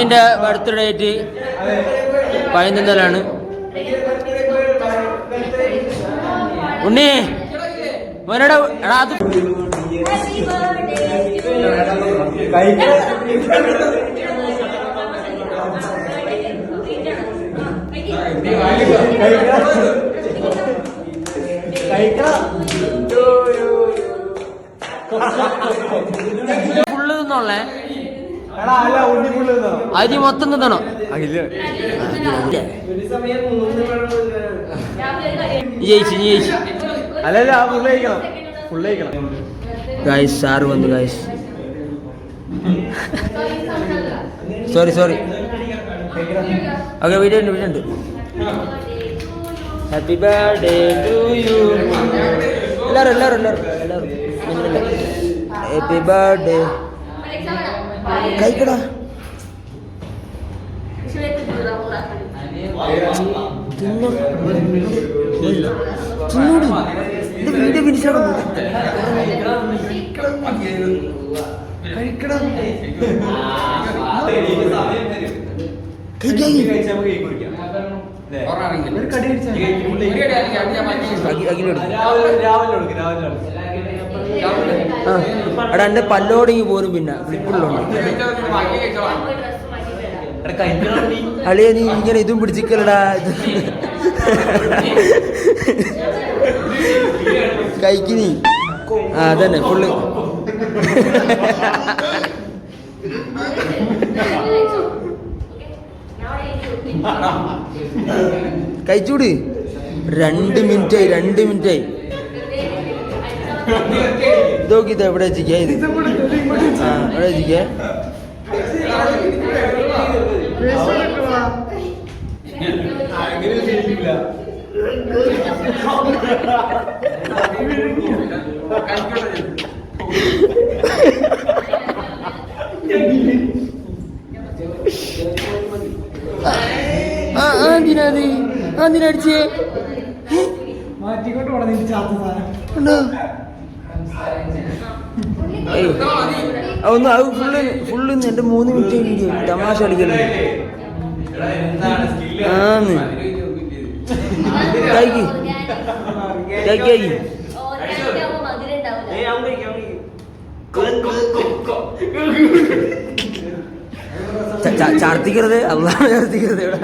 എന്റെ birth date പതിനൊന്നിലാണ് ഉണ്ണി മോനോട് എടാ അത് ഫുള്ള് തിന്നോളേ. അരി മൊത്തം തിന്നണോ? ജയിച്ചു നീ ജയിച്ചു. ഗായ്സ് സാറ് വന്നു guys sorry sorry okay video ഉണ്ട് വീഡിയോ ഉണ്ട്. ഹാപ്പി ബർത്ത്ഡേ ടു യു എല്ലാവരും എല്ലാവരും എല്ലാവരും എല്ലാവരും. ഹാപ്പി ബർത്ത്ഡേ കഴിക്കടാ വീഡിയോ ഫിനിഷാണ് കഴിച്ച് നമുക്ക് കേക്ക് മുറിക്കാം. അല്ലേ? ഒരു കടി കഴിച്ചാ മതി. ഫുള്ള് കഴിക്കാം. രാവിലെ. എടാ എന്റെ പല്ലോടെങ്കിൽ പോരും പിന്നെ. ഫ്ലിപ്പുള്ളുണ്ട്. അളിയ നീ ഇങ്ങനെ ഇതും പിടിച്ചിക്കലടാ കൈക്ക് നീ. ആ അതന്നെ ഫുള്ള് കഴിച്ചൂടി രണ്ട് മിനിറ്റായി രണ്ട് മിനിറ്റായി. ഇതൊക്കെ ഇത് എവിടെ വെച്ചിക്കാ ഇത്? ആ എവിടെ ശരിയില്ല. ആ എന്തിനാ അത് ആ എന്തിനാ അടിച്ചേ? മാറ്റിക്കൊണ്ട് പോണം നിന്റെ ചാത്ത സാധനം. ഉണ്ടോ? ഒന്ന് അത് ഫുള്ള് ഫുള്ള് എന്റെ മൂന്ന് മിനിറ്റ് വീഡിയോ തമാശ ച- ചാർത്തിക്കരുത്. അള്ളാഹ് ചാർത്തിക്കരുത് ഇവിടെ.